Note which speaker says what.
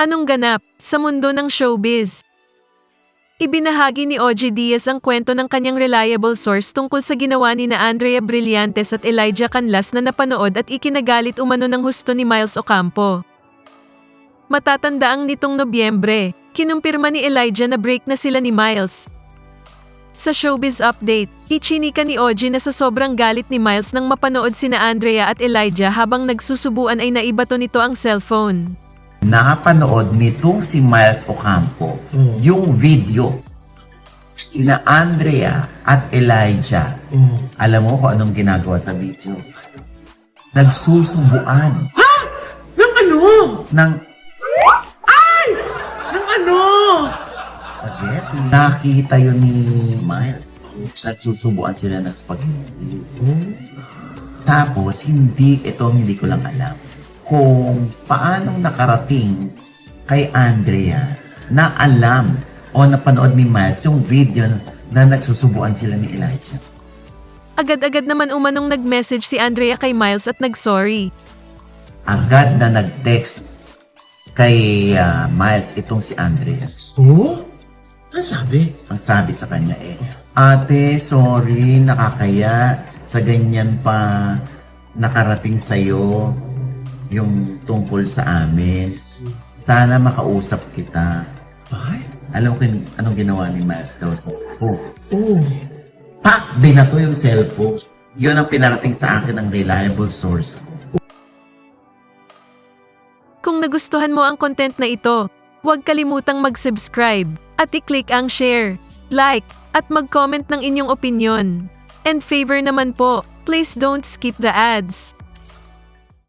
Speaker 1: Anong ganap sa mundo ng showbiz? Ibinahagi ni OG Diaz ang kwento ng kanyang reliable source tungkol sa ginawa ni na Andrea Brillantes at Elijah Canlas na napanood at ikinagalit umano ng husto ni Miles Ocampo. Matatandaang nitong Nobyembre, kinumpirma ni Elijah na break na sila ni Miles. Sa showbiz update, ichinika ni OG na sa sobrang galit ni Miles nang mapanood sina Andrea at Elijah habang nagsusubuan ay naibato nito ang cellphone.
Speaker 2: Nakapanood nitong si Miles Ocampo yung video sina Andrea at Elijah. Alam mo kung anong ginagawa sa video? Nagsusubuan
Speaker 3: Nang ano?
Speaker 2: ng
Speaker 3: Nang ano?
Speaker 2: spaghetti. Nakita yun ni Miles. Nagsusubuan sila ng spaghetti. Tapos, hindi, ito hindi ko lang alam. Kung paanong nakarating kay Andrea na alam o napanood ni Miles yung video na nagsusubuan sila ni Elijah.
Speaker 1: Agad-agad naman umanong nag-message si Andrea kay Miles at nag-sorry.
Speaker 2: Agad na nag-text kay ah, Miles itong si Andrea.
Speaker 3: Oh? Ano sabi?
Speaker 2: Ang sabi sa kanya eh, Ate, sorry, nakakaya sa ganyan pa nakarating sa'yo yung tungkol sa amin. Sana makausap kita.
Speaker 3: Ay?
Speaker 2: Alam ko yung- anong ginawa ni Miles daw sa oh,
Speaker 3: Oh.
Speaker 2: Pak! Binato yung cellphone. Yun ang pinarating sa akin ng reliable source.
Speaker 1: Kung nagustuhan mo ang content na ito, huwag kalimutang mag-subscribe at i-click ang share, like, at mag-comment ng inyong opinion. And favor naman po, please don't skip the ads.